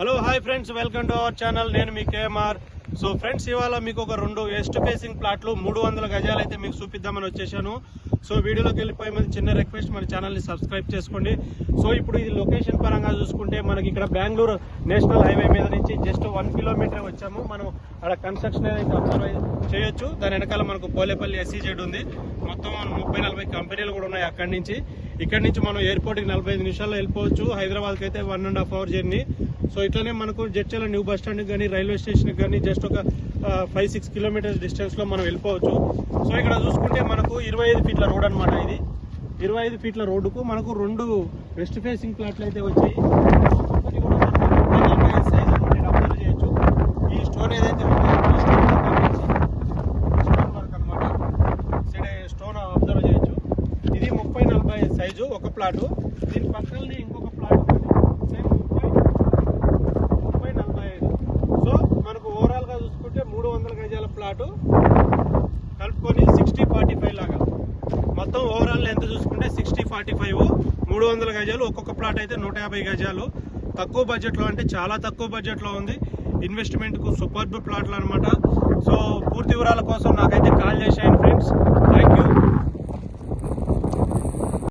Hello hi friends welcome to our channel నేను మీ KMR so friends ఇవాళ మీకు ఒక రెండు వెస్ట్ ఫేసింగ్ ప్లాట్లు మూడు వందల గజాలు అయితే మీకు చూపిద్దామని వచ్చేసాను. సో వీడియోలోకి వెళ్ళిపోయే మంది చిన్న రిక్వెస్ట్ మన ఛానల్ని సబ్స్క్రైబ్ చేసుకోండి. సో ఇప్పుడు ఇది లొకేషన్ పరంగా చూసుకుంటే మనకి ఇక్కడ బెంగళూరు నేషనల్ హైవే మీద నుంచి జస్ట్ వన్ కిలోమీటర్ వచ్చాము. మనం అక్కడ కన్స్ట్రక్షన్ అయితే అబ్జర్వ్ చేయొచ్చు దాని వెనకాల మనకు పోలేపల్లి ఎస్సీజెడ్ ఉంది. మొత్తం ముప్పై నలభై కంపెనీలు కూడా ఉన్నాయి అక్కడి నుంచి. ఇక్కడ నుంచి మనం ఎయిర్పోర్ట్కి నలభై నిమిషాల్లో వెళ్ళిపోవచ్చు. హైదరాబాద్కి అయితే one and half hour journey so ఇట్లనే మనకు జడ్చల న్యూ బస్ స్టాండ్ కానీ రైల్వే స్టేషన్ కానీ జస్ట్ ఒక ఫైవ్ సిక్స్ కిలోమీటర్స్ డిస్టెన్స్లో మనం వెళ్ళిపోవచ్చు. సో ఇక్కడ చూసుకుంటే మనకు ఇరవై ఐదు ఫీట్ల రోడ్ అనమాట ఇది. ఇరవై ఐదు ఫీట్ల రోడ్డుకు మనకు రెండు వెస్ట్ ఫేసింగ్ ప్లాట్లు అయితే వచ్చాయి. ఒక్కొక్కటి కూడా మనకు 40 size ఉంటుంది, observe చేయొచ్చు. ఈ స్టోన్ ఏదైతే స్టోన్ అన్నమాట. స్టోన్ అబ్జర్వ్ చేయొచ్చు. ఇది ముప్పై నలభై సైజు ఒక ప్లాటు దీని పక్కనే ఇంకో ప్లాట్ సేమ్ ముప్పై ముప్పై నలభై ఐదు సో మనకు ఓవరాల్గా చూసుకుంటే మూడు వందల గజాల ప్లాటు కలుపుకొని సిక్స్టీ ఫార్టీ ఫైవ్ లాగా. మొత్తం ఓవరాల్ లెంత్ చూసుకుంటే సిక్స్టీ ఫార్టీ ఫైవ్ మూడు వందల గజాలు ఒక్కొక్క ప్లాట్ అయితే నూట యాభై గజాలు. తక్కువ బడ్జెట్లో అంటే చాలా తక్కువ బడ్జెట్లో ఉంది. ఇన్వెస్ట్మెంట్కు సూపర్బ్ ప్లాట్లు అనమాట సో పూర్తి వివరాల కోసం నాకైతే కాల్ చేశాను ఫ్రెండ్స్ థ్యాంక్ యూ